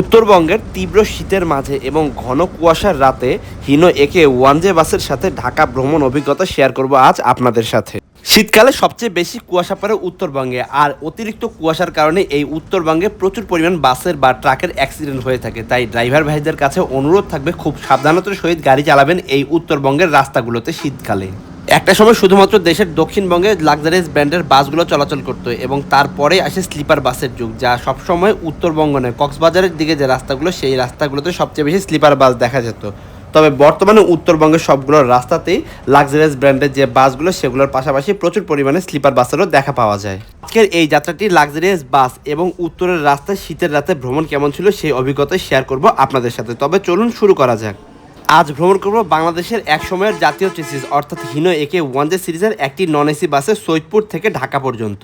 উত্তরবঙ্গের তীব্র শীতের মাঝে এবং ঘন কুয়াশার রাতে হিনো একে ওয়ানজে বাসের সাথে ঢাকা ভ্রমণ অভিজ্ঞতা শেয়ার করব আজ আপনাদের সাথে। শীতকালে সবচেয়ে বেশি কুয়াশা পড়ে উত্তরবঙ্গে, আর অতিরিক্ত কুয়াশার কারণে এই উত্তরবঙ্গে প্রচুর পরিমাণ বাসের বা ট্রাকের অ্যাক্সিডেন্ট হয়ে থাকে। তাই ড্রাইভার ভাইদের কাছে অনুরোধ থাকবে, খুব সাবধানতার সহিত গাড়ি চালাবেন এই উত্তরবঙ্গের রাস্তাগুলোতে শীতকালে। একটা সময় শুধুমাত্র দেশের দক্ষিণবঙ্গে লাক্সারিয়াস ব্র্যান্ডের বাসগুলো চলাচল করতো এবং তারপরে আসে স্লিপার বাসের যুগ, যা সবসময় উত্তরবঙ্গ নয়। কক্সবাজারের দিকে যে রাস্তাগুলো, সেই রাস্তাগুলোতে সবচেয়ে বেশি স্লিপার বাস দেখা যেত। তবে বর্তমানে উত্তরবঙ্গের সবগুলো রাস্তাতেই লাক্সারিয়াস ব্র্যান্ডের যে বাসগুলো, সেগুলোর পাশাপাশি প্রচুর পরিমাণে স্লিপার বাসেরও দেখা পাওয়া যায়। আজকের এই যাত্রাটি লাক্সারিয়াস বাস এবং উত্তরের রাস্তায় শীতের রাতে ভ্রমণ কেমন ছিল, সেই অভিজ্ঞতা শেয়ার করব আপনাদের সাথে। তবে চলুন শুরু করা যাক। আজ ভ্রমণ করব বাংলাদেশের এক সময়ের জাতীয় ট্রেসিস অর্থাৎ হিনো একে ওয়ান জে সিরিজের একটি নন এসি বাসে সৈয়দপুর থেকে ঢাকা পর্যন্ত।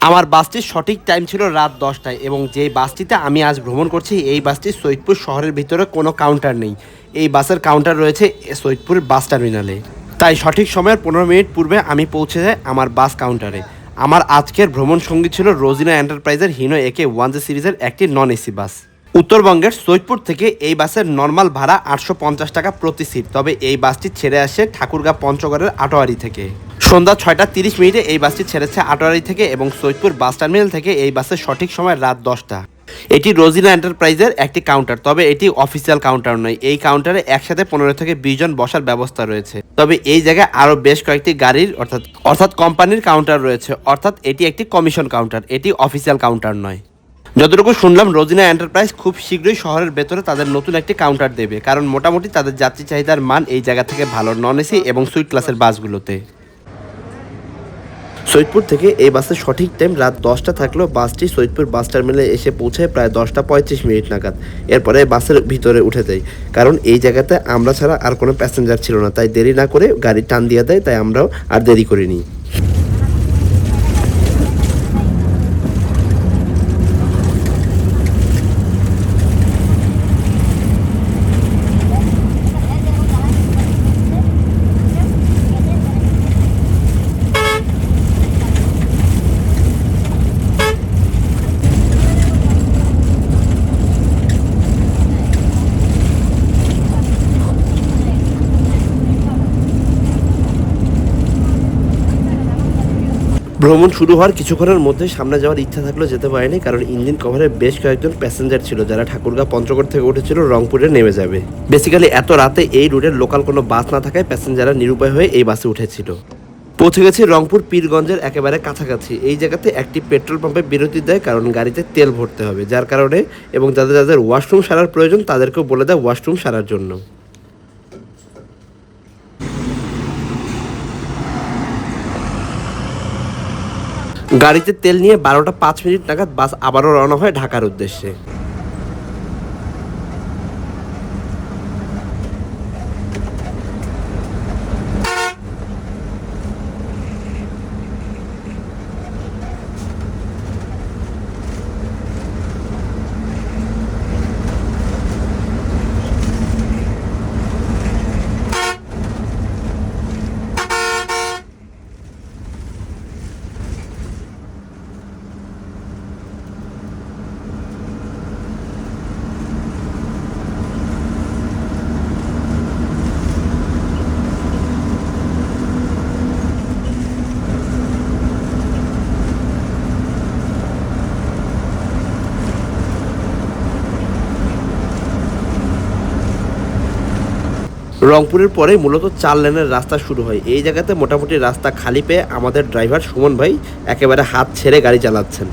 আমার বাসটির সঠিক টাইম ছিল রাত দশটায় এবং যেই বাসটিতে আমি আজ ভ্রমণ করছি, এই বাসটি সৈয়দপুর শহরের ভিতরে কোনো কাউন্টার নেই। এই বাসের কাউন্টার রয়েছে সৈয়দপুর বাস টার্মিনালে তাই সঠিক সময়ের পনেরো মিনিট পূর্বে আমি পৌঁছে যাই আমার বাস কাউন্টারে আমার আজকের ভ্রমণ সঙ্গী ছিল রোজিনা এন্টারপ্রাইজের হিনো একে ওয়ান জে সিরিজের একটি নন এসি বাস। উত্তরবঙ্গের সৈয়দপুর থেকে এই বাসের নর্মাল ভাড়া আটশো পঞ্চাশ টাকা প্রতি সিট। তবে এই বাসটি ছেড়ে আসে ঠাকুরগা পঞ্চগড়ের আটোয়ারি থেকে। সন্ধ্যা ছয়টা তিরিশ মিনিটে এই বাসটি ছেড়েছে আটোয়ারি থেকে এবং সৈয়দপুর বাস টার্মিনাল থেকে এই বাসের সঠিক সময় রাত দশটা। এটি রোজিনা এন্টারপ্রাইজের একটি কাউন্টার, তবে এটি অফিসিয়াল কাউন্টার নয়। এই কাউন্টারে একসাথে পনেরো থেকে বিশ জন বসার ব্যবস্থা রয়েছে। তবে এই জায়গায় আরও বেশ কয়েকটি গাড়ির অর্থাৎ অর্থাৎ কোম্পানির কাউন্টার রয়েছে। অর্থাৎ এটি একটি কমিশন কাউন্টার, এটি অফিসিয়াল কাউন্টার নয়। যতটুকু শুনলাম, রোজিনা এন্টারপ্রাইজ খুব শীঘ্রই শহরের ভেতরে তাদের নতুন একটি কাউন্টার দেবে। কারণ মোটামুটি তাদের যাত্রী চাহিদার মান এই জায়গা থেকে ভালো। নন এসি এবং সুইট ক্লাসের বাসগুলোতে। সৈয়দপুর থেকে এই বাসের সঠিক টাইম রাত দশটা থাকলেও বাসটি সৈয়দপুর বাস টার্মিনালে এসে পৌঁছায় প্রায় দশটা পঁয়ত্রিশ মিনিট নাগাদ। এরপরে বাসের ভিতরে উঠে যায়। কারণ এই জায়গাতে আমরা ছাড়া আর কোনো প্যাসেঞ্জার ছিল না। তাই দেরি না করে গাড়ি টান দিয়ে দেয়, তাই আমরাও আর দেরি করিনি। ভ্রমণ শুরু হওয়ার কিছুক্ষণের মধ্যে সামনে যাওয়ার ইচ্ছা থাকলেও যেতে পারেনি, কারণ ইঞ্জিন কভারে বেশ কয়েকজন প্যাসেঞ্জার ছিল, যারা ঠাকুরগা পঞ্চগড় থেকে উঠেছিল, রংপুরে নেমে যাবে। বেসিক্যালি এত রাতে এই রুটের লোকাল কোনো বাস না থাকায় প্যাসেঞ্জাররা নিরুপায় হয়ে এই বাসে উঠেছিল। পৌঁছে গেছি রংপুর পীরগঞ্জের একেবারে কাছাকাছি। এই জায়গাতে একটি পেট্রোল পাম্পে বিরতি দেয়, কারণ গাড়িতে তেল ভরতে হবে, যার কারণে এবং যাদের যাদের ওয়াশরুম সারার প্রয়োজন, তাদেরকেও বলে দেয় ওয়াশরুম সারার জন্য। গাড়িতে তেল নিয়ে বারোটা পাঁচ মিনিট নাগাদ বাস আবারও রওনা হয় ঢাকার উদ্দেশ্যে। রংপুরের পরে মূলত চার লেনের রাস্তা শুরু হয়। এই জায়গাতে মোটামুটি রাস্তা খালি পেয়ে আমাদের ড্রাইভার সুমন ভাই একেবারে হাত ছেড়ে গাড়ি চালাচ্ছেন।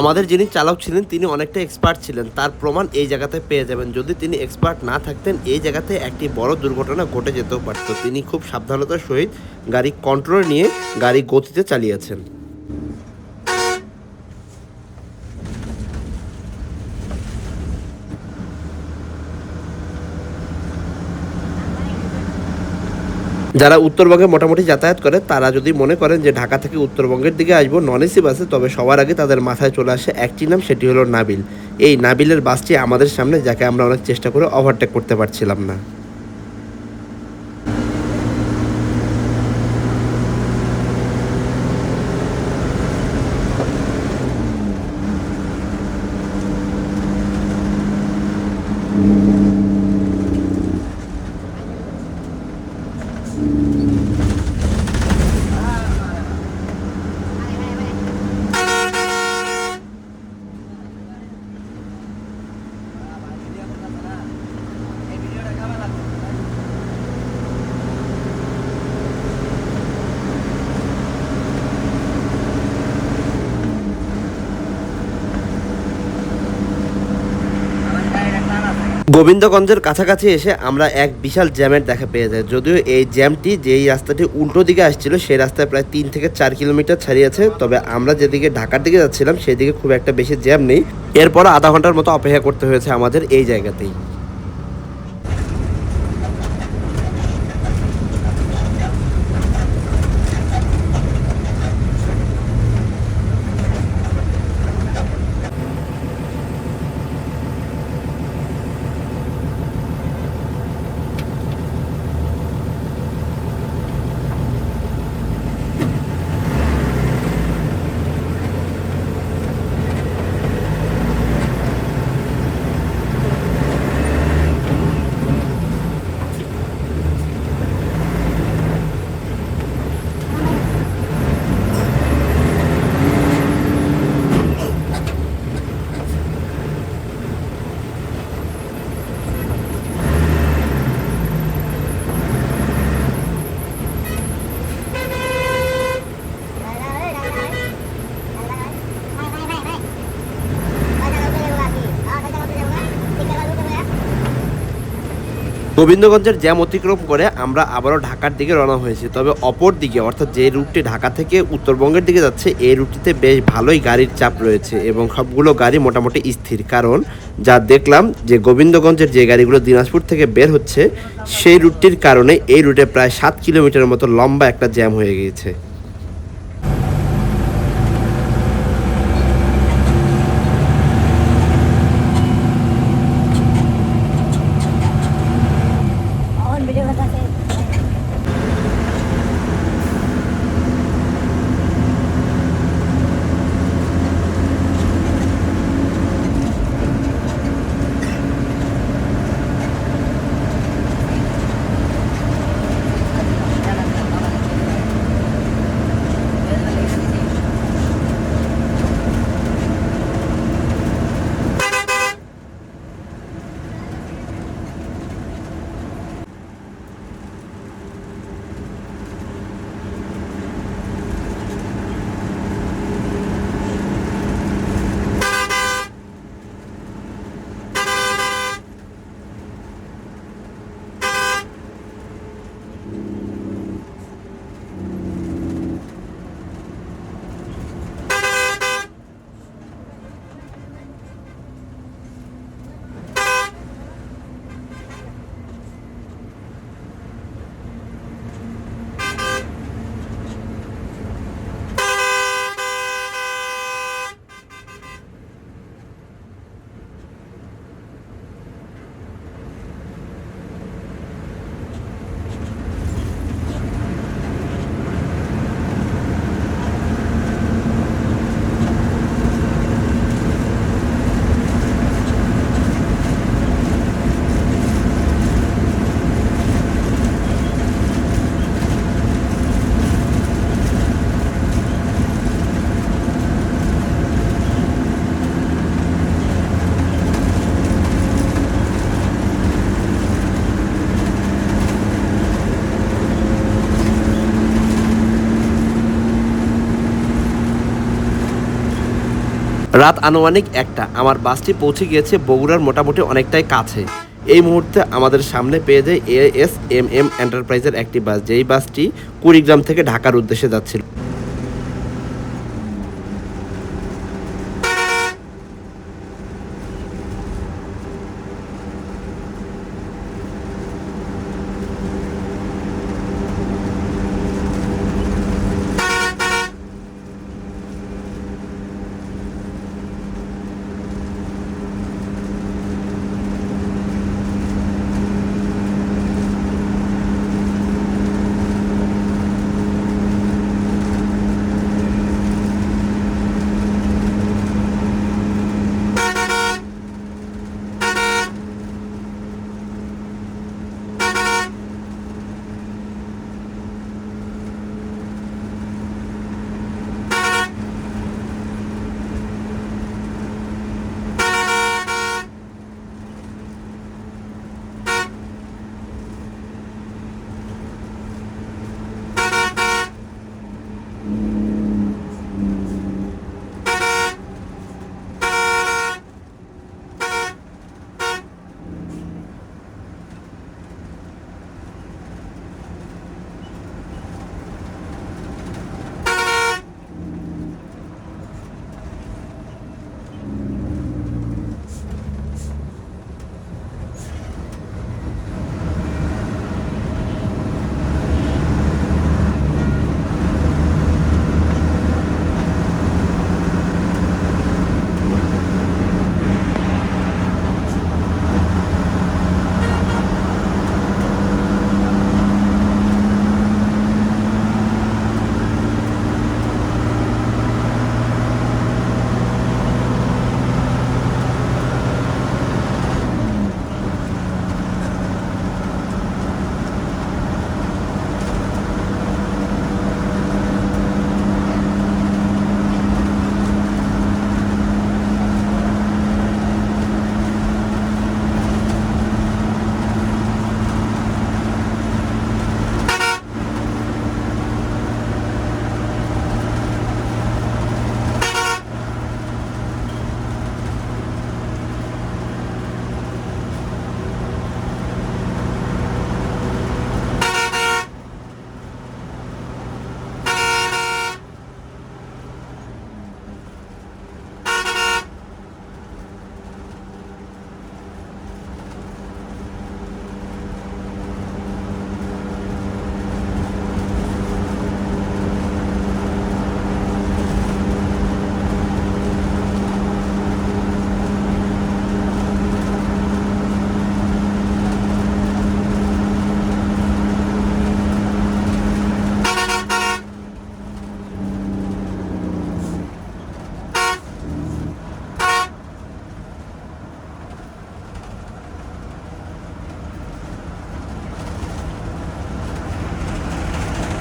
আমাদের যিনি চালক ছিলেন, তিনি অনেকটা এক্সপার্ট ছিলেন। তার প্রমাণ এই জায়গাতে পেয়ে যাবেন। যদি তিনি এক্সপার্ট না থাকতেন, এই জায়গাতে একটি বড় দুর্ঘটনা ঘটে যেতেও পারত। তিনি খুব সাবধানতার সহিত গাড়ি কন্ট্রোল নিয়ে গাড়ি গতিতে চালিয়েছেন। যারা উত্তরবঙ্গে মোটামুটি যাতায়াত করে, তারা যদি মনে করেন যে ঢাকা থেকে উত্তরবঙ্গের দিকে আসব নন এসি বাসে তবে সবার আগে তাদের মাথায় চলে আসে একটি নাম, সেটি হলো নাবিল। এই নাবিলের বাসটি আমাদের সামনে, যাকে আমরা অনেক চেষ্টা করে ওভারটেক করতে পারছিলাম না। গোবিন্দগঞ্জের কাছাকাছি এসে আমরা এক বিশাল জ্যামের দেখা পেয়ে যাই। যদিও এই জ্যামটি যেই রাস্তাটি উল্টো দিকে আসছিল, সেই রাস্তায় প্রায় তিন থেকে চার কিলোমিটার ছাড়িয়েছে তবে আমরা যেদিকে ঢাকার দিকে যাচ্ছিলাম, সেদিকে খুব একটা বেশি জ্যাম নেই। এরপর আধা ঘণ্টার মতো অপেক্ষা করতে হয়েছে আমাদের এই জায়গাতেই। গোবিন্দগঞ্জের জ্যাম অতিক্রম করে আমরা আবারও ঢাকার দিকে রওনা হয়েছি। তবে অপর দিকে, অর্থাৎ যে রুটটি ঢাকা থেকে উত্তরবঙ্গের দিকে যাচ্ছে এই রুটটিতে বেশ ভালোই গাড়ির চাপ রয়েছে এবং সবগুলো গাড়ি মোটামুটি স্থির। কারণ যা দেখলাম যে গোবিন্দগঞ্জের যে গাড়িগুলো দিনাজপুর থেকে বের হচ্ছে, সেই রুটটির কারণে এই রুটে প্রায় সাত কিলোমিটারের মতো লম্বা একটা জ্যাম হয়ে গিয়েছে। রাত আনুমানিক একটা। আমার বাসটি পৌঁছে গিয়েছে বগুড়ার মোটামুটি অনেকটাই কাছে। এই মুহূর্তে আমাদের সামনে পেয়ে যায় এ এস এম এম এন্টারপ্রাইজের একটি বাস। যেই বাসটি কুড়িগ্রাম থেকে ঢাকার উদ্দেশ্যে যাচ্ছিল।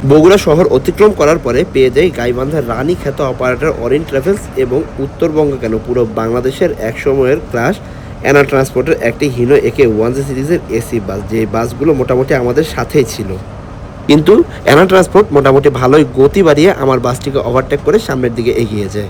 বগুড়া শহর অতিক্রম করার পরে পেয়ে যায় গাইবান্ধার রানী খ্যাত অপারেটর অরিন ট্রাভেলস এবং উত্তরবঙ্গ কেন? পুরো বাংলাদেশের এক সময়ের ক্লাস অ্যানা ট্রান্সপোর্টের একটি হিনো একে ওয়ান জি সিরিজের এসি বাস, যে বাসগুলো মোটামুটি আমাদের সাথেই ছিল। কিন্তু অ্যানা ট্রান্সপোর্ট মোটামুটি ভালোই গতি বাড়িয়ে আমার বাসটিকে ওভারটেক করে সামনের দিকে এগিয়ে যায়।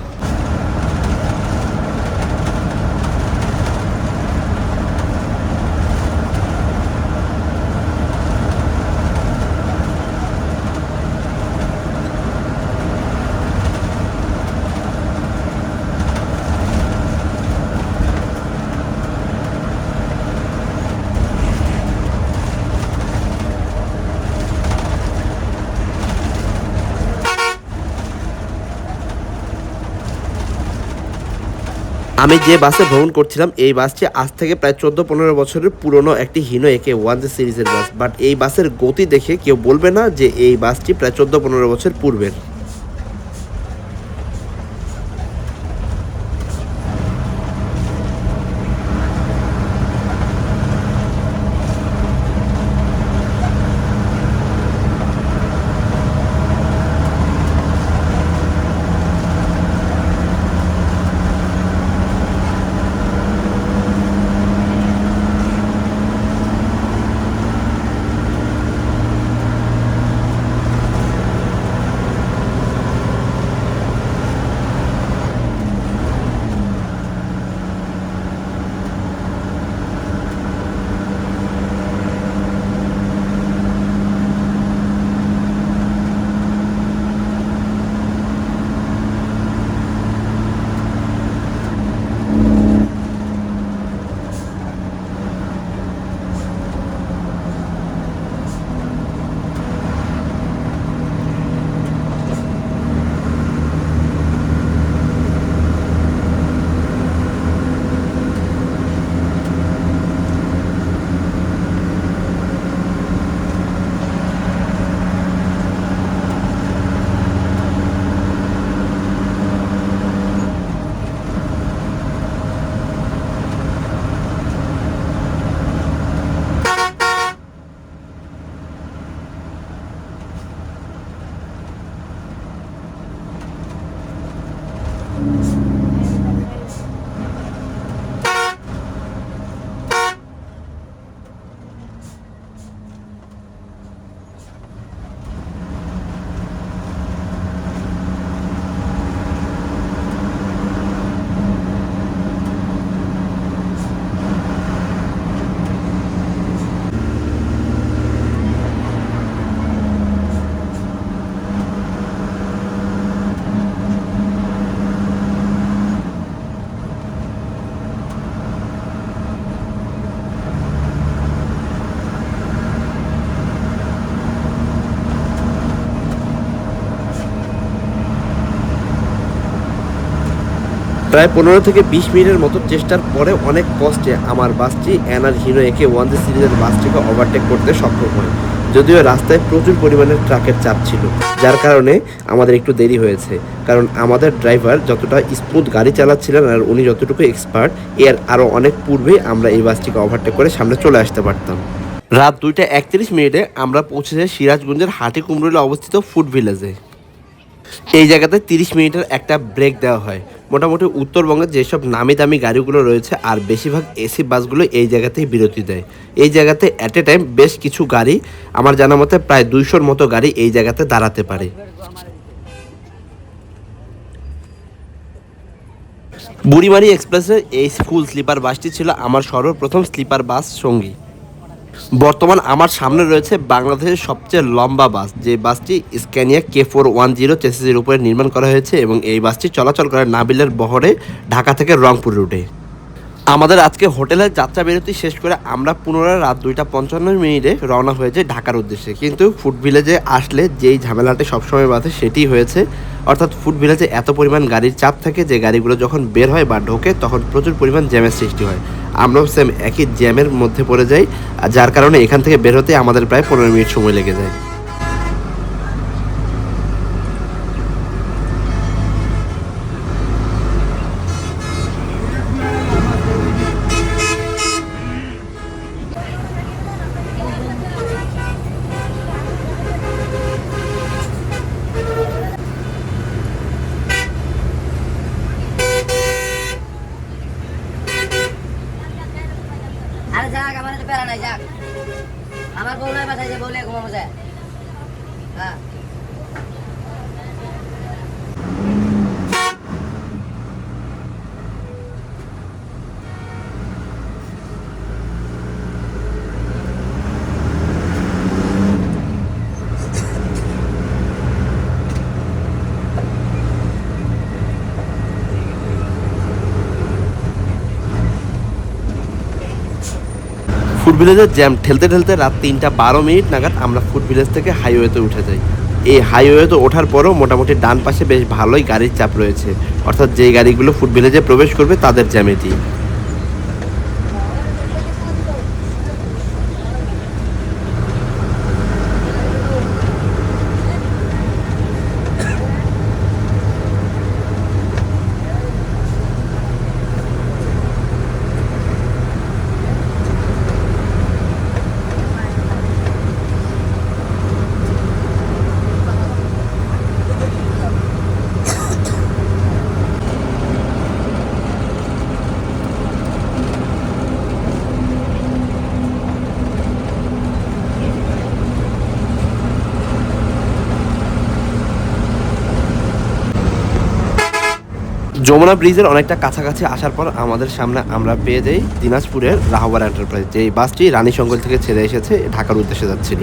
আমি যে বাসে ভ্রমণ করছিলাম, এই বাসটি আজ থেকে প্রায় চোদ্দ পনেরো বছরের পুরনো একটি হিনো একে ওয়ান জে সিরিজের বাস। বাট এই বাসের গতি দেখে কেউ বলবে না যে এই বাসটি প্রায় চোদ্দ পনেরো বছর পূর্বের। প্রায় পনেরো থেকে বিশ মিনিটের মতো চেষ্টার পরে অনেক কষ্টে আমার বাসটি NR hero AK one G সিরিজের বাসটিকে ওভারটেক করতে সক্ষম হয়। যদিও রাস্তায় প্রচুর পরিমাণে ট্রাকের চাপ ছিল, যার কারণে আমাদের একটু দেরি হয়েছে। কারণ আমাদের ড্রাইভার যতটা স্মুথ গাড়ি চালাচ্ছিলেন আর উনি যতটুকু এক্সপার্ট এর আরও অনেক পূর্বেই আমরা এই বাসটিকে ওভারটেক করে সামনে চলে আসতে পারতাম। রাত দুইটা একত্রিশ মিনিটে আমরা পৌঁছে যাই সিরাজগঞ্জের হাটি কুমরুলে অবস্থিত ফুড ভিলেজে এই জায়গাতে তিরিশ মিনিটের একটা ব্রেক দেওয়া হয়। মোটামুটি উত্তরবঙ্গের যেসব নামি দামি গাড়িগুলো রয়েছে আর বেশিরভাগ এসি বাসগুলো এই জায়গাতেই বিরতি দেয়। এই জায়গাতে অ্যাট এ টাইম বেশ কিছু গাড়ি আমার জানা মতে প্রায় দুইশোর মতো গাড়ি এই জায়গাতে দাঁড়াতে পারে। বুড়িমারি এক্সপ্রেসের এই ফুল স্লিপার বাসটি ছিল আমার সর্বপ্রথম স্লিপার বাস সঙ্গী। বর্তমান আমার সামনে রয়েছে বাংলাদেশের সবচেয়ে লম্বা বাস। যে বাসটি Scania K four one zero চেসিসের উপরে নির্মাণ করা হয়েছে এবং এই বাসটি চলাচল করে নাবিলের বহরে ঢাকা থেকে রংপুর রুটে। আমাদের আজকে হোটেলের যাত্রা বিরতি শেষ করে আমরা পুনরায় রাত দুইটা পঞ্চান্ন মিনিটে রওনা হয়েছে ঢাকার উদ্দেশ্যে। কিন্তু ফুড ভিলেজে আসলে যেই ঝামেলাটি সবসময় বাধে সেটি হয়েছে, অর্থাৎ ফুড ভিলেজে এত পরিমাণ গাড়ির চাপ থাকে যে গাড়িগুলো যখন বের হয় বা ঢোকে তখন প্রচুর পরিমাণ জ্যামের সৃষ্টি হয়। আমরাও সেম একই জ্যামের মধ্যে পড়ে যাই যার কারণে এখান থেকে বের হতে আমাদের প্রায় পনেরো মিনিট সময় লেগে যায় আরে যাক আমার তো প্যারা নাই যাক আমার বউ নাই বাসায় যে বউলে ঘুমাবো যায় হ্যাঁ ফুড ভিলেজের জ্যাম ঠেলতে ঠেলতে রাত তিনটা বারো মিনিট নাগাদ আমরা ফুড ভিলেজ থেকে হাইওয়েতে উঠে যাই। এই হাইওয়েতে ওঠার পরও মোটামুটি ডান পাশে বেশ ভালোই গাড়ির চাপ রয়েছে। অর্থাৎ যে গাড়িগুলো ফুড ভিলেজে প্রবেশ করবে তাদের জ্যামে যমুনা ব্রিজের অনেকটা কাছাকাছি আসার পর আমাদের সামনে আমরা পেয়ে যাই দিনাজপুরের রাহবার এন্টারপ্রাইজ যে এই বাসটি রানীশঙ্গল থেকে ছেড়ে এসেছে, ঢাকার উদ্দেশ্যে যাচ্ছিল।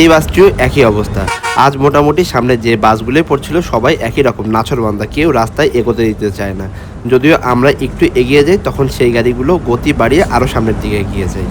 এই বাসটিও একই অবস্থা। আজ মোটামুটি সামনে যে বাসগুলো পড়ছিল, সবাই একই রকম নাছরবান্ধা, কেউ রাস্তায় এগোতে দিতে চায় না। যদিও আমরা একটু এগিয়ে যাই, তখন সেই গাড়িগুলো গতি বাড়িয়ে আরও সামনের দিকে এগিয়ে যায়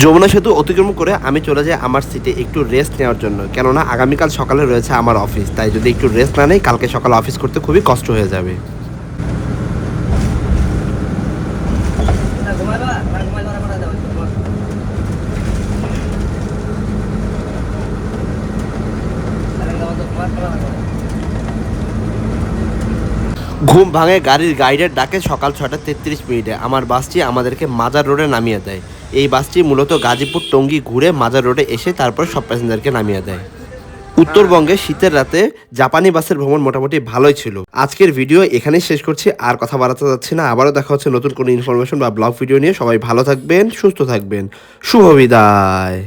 যমুনা সেতু অতিক্রম করে আমি চলে যাই আমার সিটে একটু রেস্ট নেওয়ার জন্য। কেননা আগামীকাল সকালে রয়েছে আমার অফিস তাই যদি একটু রেস্ট না নেই, কালকে সকালে অফিস করতে খুবই কষ্ট হয়ে যাবে। ঘুম ভাঙে গাড়ির গাইডের ডাকে সকাল ছটা তেত্রিশ মিনিটে। আমার বাসটি আমাদেরকে মাজার রোডে নামিয়ে দেয়। এই বাসটি মূলত গাজীপুর টঙ্গি ঘুরে মাজার রোডে এসে তারপর সব প্যাসেঞ্জারকে নামিয়ে দেয়। উত্তরবঙ্গে শীতের রাতে জাপানি বাসের ভ্রমণ মোটামুটি ভালোই ছিল। আজকের ভিডিও এখানেই শেষ করছি, আর কথা বাড়াতে যাচ্ছি না। আবারও দেখা হচ্ছে নতুন কোনো ইনফরমেশন বা ব্লগ ভিডিও নিয়ে। সবাই ভালো থাকবেন, সুস্থ থাকবেন। শুভ বিদায়।